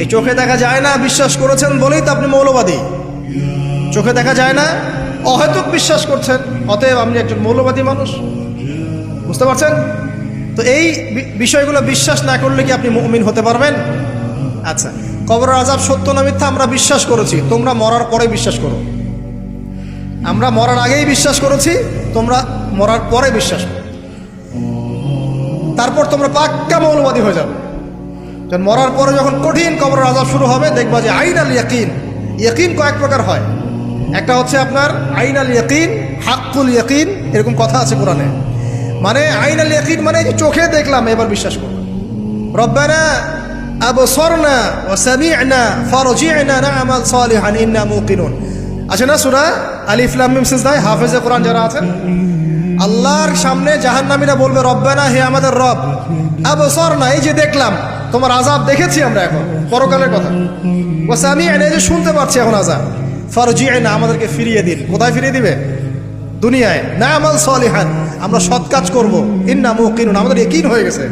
এই চোখে দেখা যায় না, বিশ্বাস করেছেন বলেই তো আপনি মৌলবাদী। চোখে দেখা যায় না, অহেতুক বিশ্বাস করছেন, অতএব আপনি একজন মৌলবাদী মানুষ। বুঝতে পারছেন? তো এই বিষয়গুলো বিশ্বাস না করলে কি আপনি মুমিন হতে পারবেন? আচ্ছা কবর আজাব সত্য না মিথ্যা আমরা বিশ্বাস করেছি, তোমরা মরার পরে বিশ্বাস করো। আমরা মরার আগেই বিশ্বাস করেছি, তোমরা মরার পরে বিশ্বাস করো। তারপর তোমরা পাক্কা মৌলবাদী হয়ে যাবে। যখন মরার পরে যখন কঠিন কবর আজাব শুরু হবে, দেখবা যে আইন আল ইয়াকিন ইয়াকিন কয়েক প্রকার হয়। একটা হচ্ছে আপনার আইন আল ইয়াকিন, হাক্কুল ইয়াকিন, এরকম কথা আছে কোরআনে। মানে আইন আল ইয়াকিন মানে যে চোখে দেখলাম, এবার বিশ্বাস করো। রব্বানা আবসরনা ওয়া সামি'না ফারজি'না না'মাল সালিহান, ইন্না মুকিনুন। আছে না সূরা? আলিফ, লাম, মিম সিজদায় হাফেজে কোরআন যারা আছেন? আল্লাহর সামনে জাহান্নামীরা বলবে, রব্বানা, হে আমাদের রব, আবসরনা, এই যে দেখলাম তোমার আজাব দেখেছি আমরা এখন, পরকালের কথা। ও সামি'না এই যে শুনতে পাচ্ছি এখন আজাব ফারজি'না আমাদেরকে ফিরিয়ে দিন। কোথায় ফিরিয়ে দিবে? দুনিয়ায়। না'মাল সালিহান, আমরা সৎ কাজ করব। ইন্না মুকিনুন আমাদের ইয়াকিন হয়ে গেছে।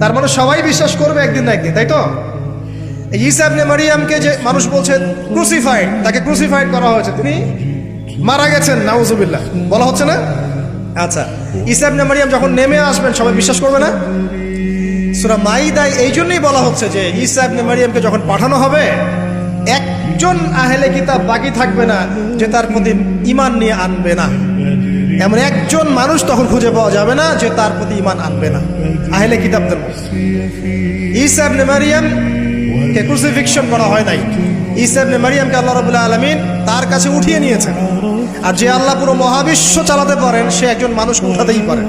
তার মানে সবাই বিশ্বাস করবে একদিন না একদিন, তাই তো? ঈসা মারিয়ামকে যে মানুষ বলছে ক্রুসিফাইড তাকে ক্রুসিফাইড করা হয়েছে, তিনি মারা গেছেন, নাউজুবিল্লাহ। বলা হচ্ছে না? আচ্ছা ঈসা ইবনে মারিয়াম যখন নেমে আসবেন, সবাই বিশ্বাস করবে না? সুরা মাইদায় এই জন্যই বলা হচ্ছে যে ঈসা ইবনে মারিয়ামকে যখন পাঠানো হবে, একজন আহেলে কিতাব বাকি থাকবে না যে তার প্রতি ইমান নিয়ে আনবে না। এমন একজন মানুষ তখন খুঁজে পাওয়া যাবে না যে তার প্রতি ইমান আনবে না। আহলে কিতাবদের। ঈসা ইবনে মারিয়াম কে ক্রুসিফিকশন করা হয় নাই। ঈসা ইবনে মারিয়ামকে আল্লাহ রাব্বুল আলামিন তার কাছে উঠিয়ে নিয়েছেন। আর যে আল্লাহ পুরো মহাবিশ্ব চালাতে পারেন, সে একজন মানুষকে উঠাতেই পারেন